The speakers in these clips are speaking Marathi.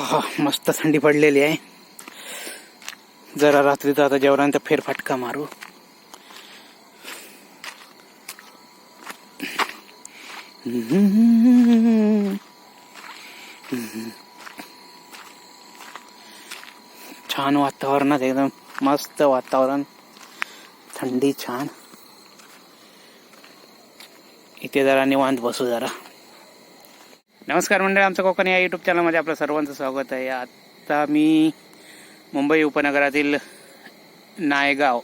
हा मस्त थंडी पडलेली आहे. जरा रात्रीचा आता जेवणानंतर फेरफटका मारू. छान वातावरणात एकदम मस्त वातावरण. थंडी छान. इथे जरा निवांत बसू जरा. नमस्कार मंडळी आमचं कोकण या युट्यूब चॅनलमध्ये आपलं सर्वांचं स्वागत आहे. आत्ता मी मुंबई उपनगरातील नायगाव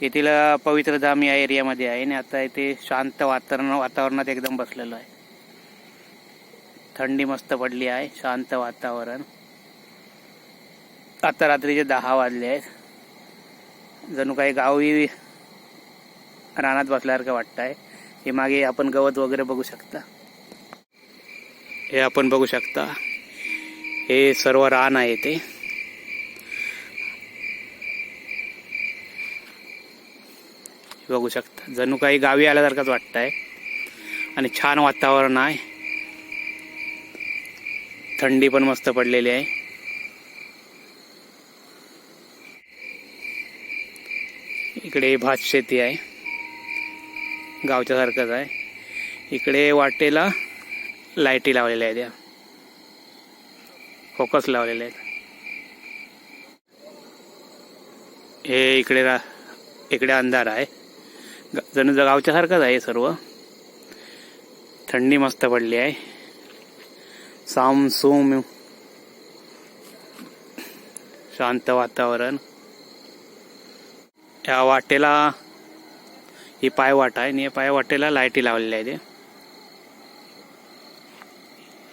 येथील पवित्र धाम या एरियामध्ये आहे आणि आता इथे शांत वातावरण वातावरणात एकदम बसलेलो आहे. थंडी मस्त पडली आहे शांत वातावरण. आता रात्रीचे दहा वाजले आहेत. जणू काही गावी रानात बसल्यासारखं वाटतं आहे हे मागे आपण गवत वगैरे बघू शकता. हे आपण बघू शकता. हे सर्व रान आहे ते. बघू शकता. जणू काही गावी आल्यासारखंच वाटत आहे आणि छान वातावरण आहे. थंडी पण मस्त पडलेली आहे. इकडे भात शेती आहे. गावच्यासारखंच आहे. इकडे वाटेला लाईटी लावलेल्या आहेत या. फोकस लावलेले आहेत. हे इकडे रा इकडे अंधार आहे. जणू ज- आहे सर्व. थंडी मस्त पडली आहे. साम सोम. शांत वातावरण. या वाटेला ही पायवाट आहे आणि या पायवाटेला लाईटी लावलेल्या आहेत.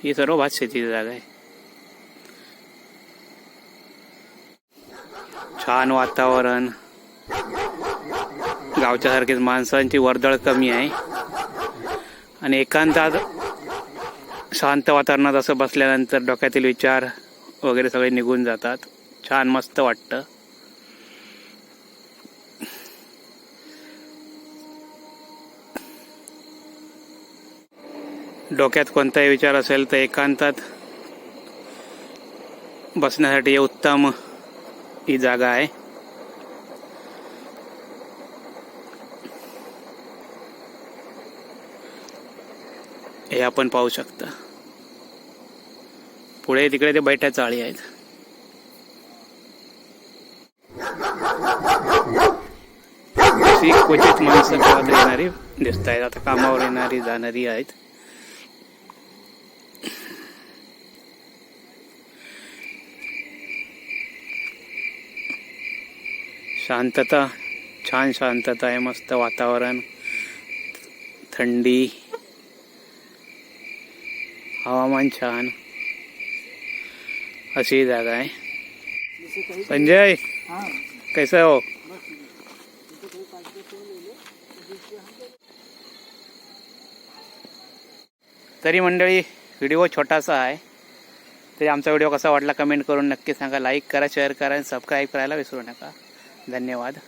ही सर्व भात शेतीची जागा आहे. छान वातावरण. गावच्या सारखीच माणसांची वर्दळ कमी आहे. आणि एकांतात शांत वातावरणात असं बसल्यानंतर डोक्यातील विचार वगैरे सगळे निघून जातात. छान मस्त वाटतं. डोक्यात कोणताही विचार असेल तर एकांतात बसण्यासाठी उत्तम ही जागा आहे. हे आपण पाहू शकता. पुढे तिकडे ते बैठ्या चाळी आहेत. क्वचित माणसं गावात येणारी दिसत आहेत आता कामावर येणारी जाणारी आहेत. शांतता छान शांतता आहे मस्त वातावरण थंडी हवामान छान अशी जागा आहे. संजय कैसा हो? तरी मंडळी व्हिडिओ छोटासा आहे. तरी आमचा व्हिडिओ कसा वाटला कमेंट करून नक्की सांगा. लाईक करा शेअर करा आणि सबस्क्राईब करायला विसरू नका. धन्यवाद.